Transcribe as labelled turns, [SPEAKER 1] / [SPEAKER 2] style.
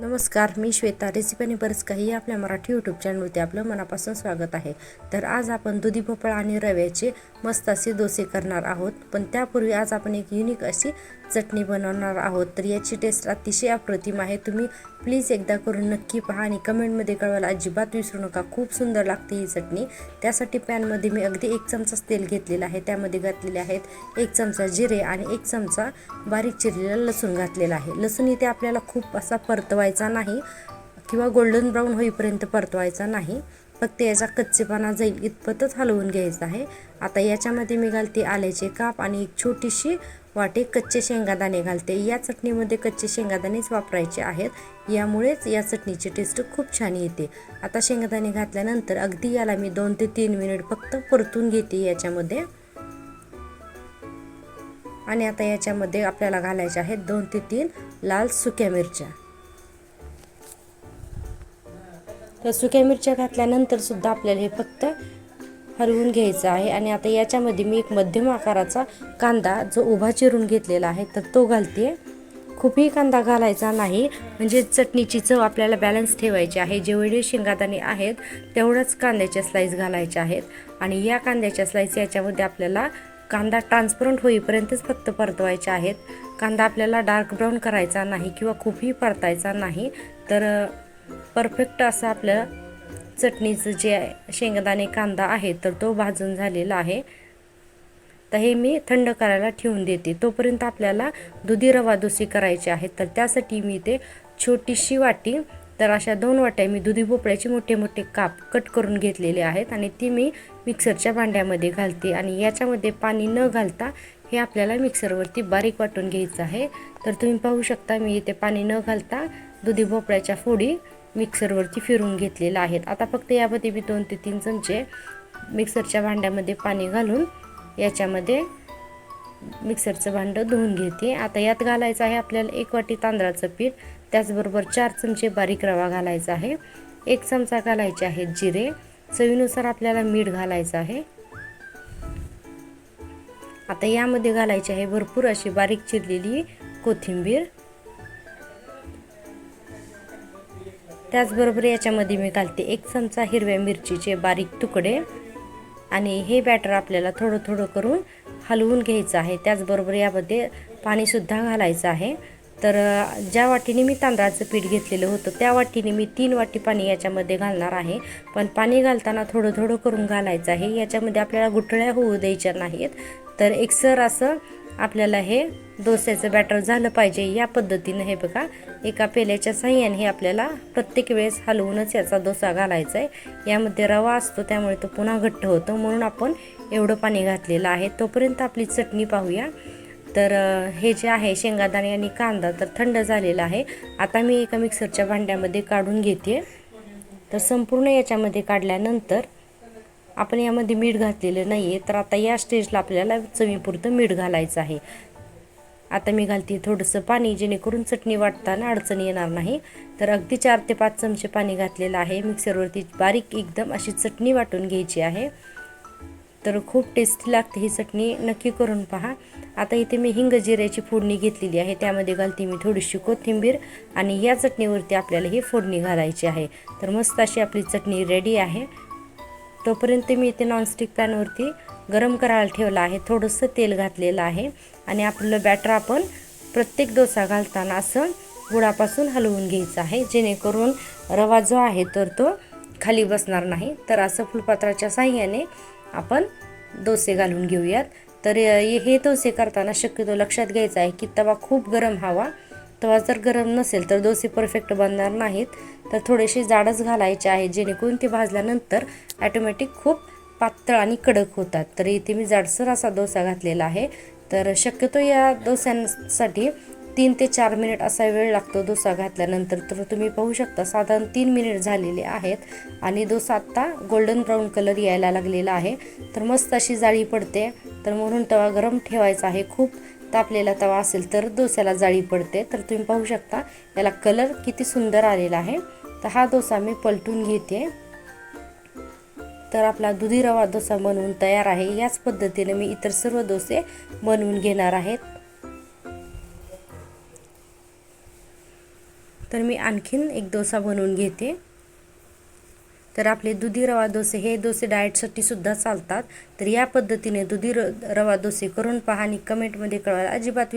[SPEAKER 1] नमस्कार मी श्वेता. रेसिपी आणि बरंच काही आपल्या मराठी यूट्यूब चॅनलवरती आपलं मनापासून स्वागत आहे. तर आज आपण दुधी भोपळा आणि रव्याचे मस्त असे डोसे करणार आहोत. पण त्यापूर्वी आज आपण एक युनिक अशी चटणी बनवणार आहोत. तर याची टेस्ट अतिशय अप्रतिम आहे. तुम्ही प्लीज एकदा करून नक्की पहा आणि कमेंटमध्ये कळवायला अजिबात विसरू नका. खूप सुंदर लागते ही चटणी. त्यासाठी पॅनमध्ये मी अगदी एक चमचाच तेल घेतलेलं आहे. त्यामध्ये घातलेले आहेत एक चमचा जिरे आणि एक चमचा बारीक चिरलेला लसूण घातलेला आहे. लसूण इथे आपल्याला खूप असा परतवायचा नाही किंवा गोल्डन ब्राऊन होईपर्यंत परतवायचा नाही. फक्त याचा कच्चेपणा जाईल इतपतच हलवून घ्यायचा आहे. आता याच्यामध्ये मी घालते आल्याचे काप आणि एक छोटीशी वाटे कच्चे शेंगादाणे घालते. या चटणीमध्ये कच्चे शेंगादाणेच वापरायचे आहेत. यामुळेच या चटणीची टेस्ट खूप छान येते. आता शेंगादाणे घातल्यानंतर अगदी याला मी दोन ते तीन मिनिट फक्त परतून घेते याच्यामध्ये. आणि आता याच्यामध्ये आपल्याला घालायच्या आहेत दोन ते तीन लाल सुक्या मिरच्या. तर सुक्या मिरच्या घातल्यानंतर सुद्धा आपल्याला हे फक्त हलवून घ्यायचं आहे. आणि आता याच्यामध्ये मी एक मध्यम आकाराचा कांदा जो उभा चिरून घेतलेला आहे तर तो घालते. खूपही कांदा घालायचा नाही. म्हणजे चटणीची चव आपल्याला बॅलन्स ठेवायची आहे. जेवढे शेंगादाणे आहेत तेवढंच कांद्याच्या स्लाईस घालायच्या आहेत. आणि या कांद्याच्या स्लाईस याच्यामध्ये आपल्याला कांदा ट्रान्सपरंट होईपर्यंतच फक्त परतवायचे आहेत. कांदा आपल्याला डार्क ब्राऊन करायचा नाही किंवा खूपही परतायचा नाही. तर परफेक्ट असं आपलं चटणीचं जे शेंगदाणे कांदा आहे तर तो भाजून झालेला आहे. तर हे मी थंड करायला ठेवून देते. तोपर्यंत आपल्याला दुधी रवा दुसी करायची आहे. तर त्यासाठी मी ते छोटीशी वाटी तर अशा दोन वाट्या मी दुधी भोपळ्याचे मोठे मोठे काप कट करून घेतलेले आहेत आणि ती मी मिक्सरच्या भांड्यामध्ये घालते आणि याच्यामध्ये पाणी न घालता हे आपल्याला मिक्सरवरती बारीक वाटून घ्यायचं आहे. तर तुम्ही पाहू शकता मी इथे पाणी न घालता दुधी भोपळ्याच्या फोडी मिक्सरवरती फिरून घेतलेलं आहेत. आता फक्त यामध्ये मी दोन ते तीन चमचे मिक्सरच्या भांड्यामध्ये पाणी घालून याच्यामध्ये मिक्सरचं भांडं धुवून घेते. आता यात घालायचं आहे आपल्याला एक वाटी तांदळाचं पीठ त्याचबरोबर चार चमचे बारीक रवा घालायचा आहे. एक चमचा घालायचे आहे जिरे चवीनुसार आपल्याला मीठ घालायचं आहे. आता यामध्ये घालायची आहे भरपूर अशी बारीक चिरलेली कोथिंबीर. त्याचबरोबर याच्यामध्ये मी घालते एक चमचा हिरव्या मिरचीचे बारीक तुकडे. आणि हे बॅटर आपल्याला थोडं थोडं करून हलवून घ्यायचं आहे. त्याचबरोबर यामध्ये पाणीसुद्धा घालायचं आहे. तर ज्या वाटीने मी तांदळाचं पीठ घेतलेलं होतं त्या वाटीने मी तीन वाटी पाणी याच्यामध्ये घालणार आहे. पण पाणी घालताना थोडं थोडं करून घालायचं आहे. याच्यामध्ये आपल्याला गुठळ्या होऊ द्यायच्या नाहीत. तर एकसर असं आपल्याला हे डोस्याचं बॅटर झालं पाहिजे या पद्धतीनं हे बघा. एका पेल्याच्या साह्याने हे आपल्याला प्रत्येक वेळेस हलवूनच याचा डोसा घालायचा आहे यामध्ये रवा असतो त्यामुळे तो पुन्हा घट्ट होतो. म्हणून आपण एवढं पाणी घातलेलं आहे. तोपर्यंत आपली चटणी पाहूया. तर हे जे आहे शेंगादाणे आणि कांदा तर थंड झालेला आहे. आता मी एका मिक्सरच्या भांड्यामध्ये काढून घेते. तर संपूर्ण याच्यामध्ये काढल्यानंतर आपण यामध्ये मीठ घातलेलं नाही आहे तर आता या स्टेजला आपल्याला चवीपुरतं मीठ घालायचं आहे. आता मी घालते थोडंसं पाणी जेणेकरून चटणी वाटताना अडचण येणार नाही. तर अगदी चार ते पाच चमचे पाणी घातलेलं आहे. मिक्सरवरती बारीक एकदम अशी चटणी वाटून घ्यायची आहे. तर खूप टेस्टी लागते ही चटणी. नक्की करून पहा. आता इथे मी हिंग जिऱ्याची फोडणी घेतलेली आहे. त्यामध्ये घालते मी थोडीशी कोथिंबीर आणि या चटणीवरती आपल्याला ही फोडणी घालायची आहे. तर मस्त अशी आपली चटणी रेडी आहे. तोपर्यंत मी इथे नॉनस्टिक पॅनवरती गरम करायला ठेवलं आहे. थोडंसं तेल घातलेलं आहे. आणि आपलं बॅटर आपण प्रत्येक डोसा घालताना असं गुळापासून हलवून घ्यायचं आहे. जेणेकरून रवा जो आहे तर तो खाली बसणार नाही. तर असं फुलपात्राच्या साह्याने आपण डोसे घालून घेऊयात. तर हे डोसे करताना शक्यतो लक्षात घ्यायचं आहे की तवा खूप गरम हवा. तवा जर गरम नसेल तर डोसे परफेक्ट बनणार नाहीत. तर थोडेसे जाडच घालायचे आहे जेणेकरून ते भाजल्यानंतर ॲटोमॅटिक खूप पातळ आणि कडक होतात. तर इथे मी जाडसर असा डोसा घातलेला आहे. तर शक्यतो या डोस्यांसाठी तीन ते चार मिनिट असा वेळ लागतो डोसा घातल्यानंतर. तर तुम्ही पाहू शकता साधारण तीन मिनिट झालेले आहेत आणि डोसा आत्ता गोल्डन ब्राऊन कलर यायला लागलेला आहे. तर मस्त अशी जाळी पडते. तर म्हणून तवा गरम ठेवायचा आहे खूप. तापलेला तवा असेल तर डोस्याला जाळी पडते. तर तुम्ही पाहू शकता याला कलर किती सुंदर आलेला आहे. तर हा डोसा मी पलटून घेते. तर आपला दुधी रवा डोसा बनवून तयार आहे. याच पद्धतीने मी इतर सर्व डोसे बनवून घेणार आहेत तर मी आणखीन एक डोसा बनवून घेते. तर आपले दुधी रवा डोसे हे डोसे डाएटसाठी सुद्धा चालतात. तर या पद्धतीने दुधी र रवा डोसे करून पहा आणि कमेंटमध्ये कळवा अजिबात